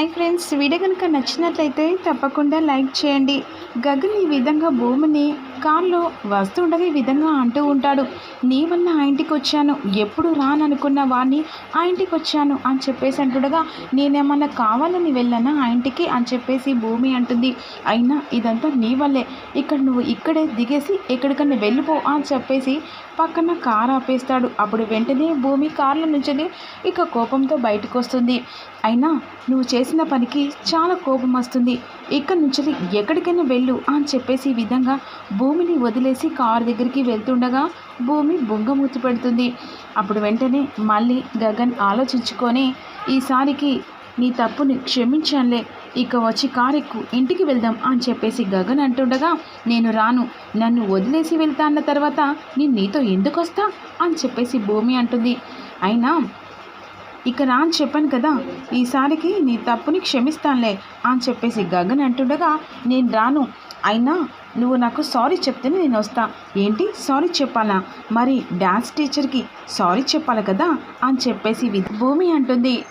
Hi friends video కనుక నచ్చినట్లయితే తప్పకుండా లైక్ చేయండి. గగన్ ఈ విధంగా భూమిని కార్లో వస్తుండగా ఈ విధంగా అంటూ ఉంటాడు. నీ వల్ల ఆ ఇంటికి వచ్చాను. ఎప్పుడు రాననుకున్న వాడిని ఆ ఇంటికి వచ్చాను అని చెప్పేసి అంటుండగా నేనేమన్నా కావాలని వెళ్ళానా ఆ ఇంటికి? అని చెప్పేసి భూమి అంటుంది. అయినా ఇదంతా నీ వల్లే. ఇక్కడ నువ్వు ఇక్కడే దిగేసి ఎక్కడికన్నా వెళ్ళిపో అని చెప్పేసి పక్కన కార్ ఆపేస్తాడు. అప్పుడు వెంటనే భూమి కార్లో నుంచి ఇక కోపంతో బయటకు వస్తుంది. అయినా నువ్వు చేసి చేసిన పనికి చాలా కోపం వస్తుంది. ఇక్కడి నుంచి ఎక్కడికైనా వెళ్ళు అని చెప్పేసి ఈ విధంగా భూమిని వదిలేసి కారు దగ్గరికి వెళ్తుండగా భూమి బొంగమూతి పెడుతుంది. అప్పుడు వెంటనే మళ్ళీ గగన్ ఆలోచించుకొని ఈసారికి నీ తప్పుని క్షమించానులే. ఇక వచ్చి కారు ఎక్కు ఇంటికి వెళ్దాం అని చెప్పేసి గగన్ అంటుండగా నేను రాను. నన్ను వదిలేసి వెళ్తా అన్న తర్వాత నేను నీతో ఎందుకు వస్తా అని చెప్పేసి భూమి అంటుంది. అయినా ఇక రా అని చెప్పాను కదా ఈసారికి నీ తప్పుని క్షమిస్తానులే అని చెప్పేసి గగన్ అంటుండగా నేను రాను. అయినా నువ్వు నాకు సారీ చెప్తేనే నేను వస్తా. ఏంటి సారీ చెప్పాలా? మరి డ్యాన్స్ టీచర్కి సారీ చెప్పాలి కదా అని చెప్పేసి వి- భూమి అంటుంది.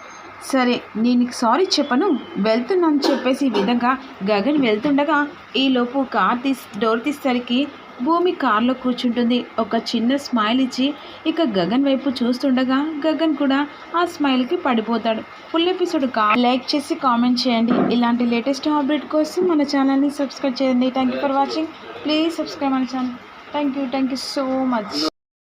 సరే నేను సారీ చెప్పను. వెళ్తున్నాను చెప్పేసి ఈ విధంగా గగన్ వెళ్తుండగా ఈలోపు కార్ తీసి డోర్ తీసేసరికి భూమి కార్లో కూర్చుంటుంది. ఒక చిన్న స్మైల్ ఇచ్చి ఇక గగన్ వైపు చూస్తుండగా గగన్ కూడా ఆ స్మైల్కి పడిపోతాడు. ఫుల్ ఎపిసోడ్ కా లైక్ చేసి కామెంట్ చేయండి. ఇలాంటి లేటెస్ట్ అప్డేట్ కోసం మన ఛానల్ని సబ్స్క్రైబ్ చేయండి. Thank you for watching please subscribe మన channel thank you thank you so much